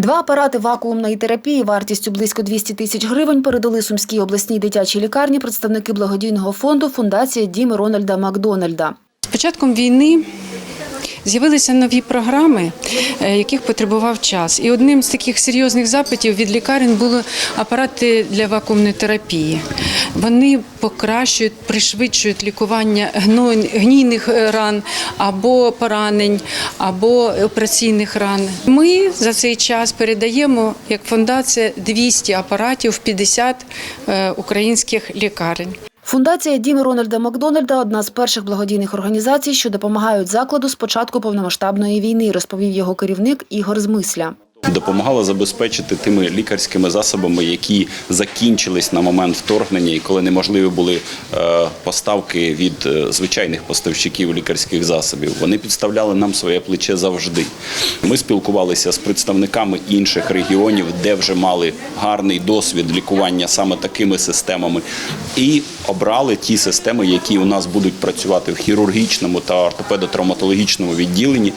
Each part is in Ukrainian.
Два апарати вакуумної терапії вартістю близько 200 тисяч гривень передали Сумській обласній дитячій лікарні представники благодійного фонду Фундація Діми Рональда Макдональда. З початком війни з'явилися нові програми, е, яких потребував час. І одним з таких серйозних запитів від лікарень були апарати для вакуумної терапії. Вони покращують, пришвидшують лікування гнійних е, ран або поранень, або операційних ран. Ми за цей час передаємо як фундація 200 апаратів в 50 е, українських лікарень. Фундація Діми Рональда Макдональда одна з перших благодійних організацій, що допомагають закладу з початку повномасштабної війни, розповів його керівник Ігор Змисля. Допомагала забезпечити тими лікарськими засобами, які закінчились на момент вторгнення, і коли неможливі були е, поставки від е, звичайних поставщиків лікарських засобів. Вони підставляли нам своє плече завжди. Ми спілкувалися з представниками інших регіонів, де вже мали гарний досвід лікування саме такими системами, і обрали ті системи, які у нас будуть працювати в хірургічному та ортопедо-травматологічному відділенні.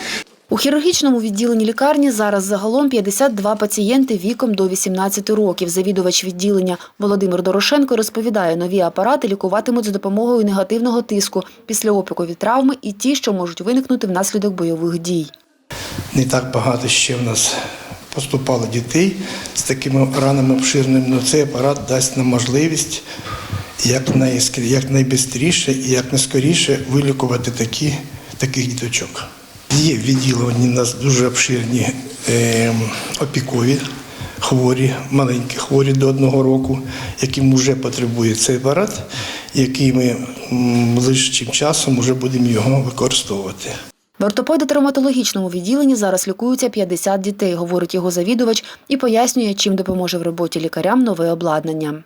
У хірургічному відділенні лікарні зараз загалом 52 пацієнти віком до 18 років. Завідувач відділення Володимир Дорошенко розповідає, нові апарати лікуватимуть за допомогою негативного тиску після опіку від травми і ті, що можуть виникнути внаслідок бойових дій. не так багато ще в нас поступало дітей з такими ранами обширними. але цей апарат дасть нам можливість якнайскорі- якнайбистріше і якнайскоріше вилікувати такі, таких діточок. Є в у нас дуже обширні е, опікові хворі, маленькі хворі до одного року, яким вже потребує цей апарат, який ми ближчим часом вже будемо його використовувати. В ортопедо-травматологічному відділенні зараз лікуються 50 дітей, говорить його завідувач і пояснює, чим допоможе в роботі лікарям нове обладнання.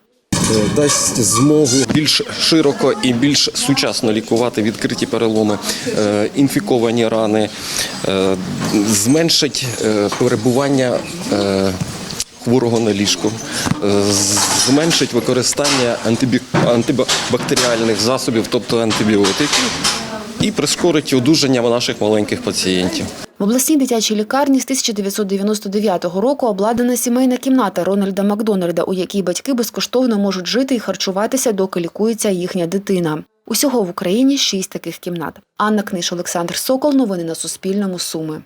Е, дасть змогу більш широко і більш сучасно лікувати відкриті переломи, е, інфіковані рани, е, зменшить перебування хворого на ліжку, зменшить використання антибактеріальних засобів, тобто антибіотиків, і прискорить одужання наших маленьких пацієнтів. В обласній дитячій лікарні з 1999 року обладнана сімейна кімната Рональда Макдональда, у якій батьки безкоштовно можуть жити і харчуватися, доки лікується їхня дитина. Усього в Україні шість таких кімнат. Анна Книж, Олександр Сокол. Новини на Суспільному. Суми.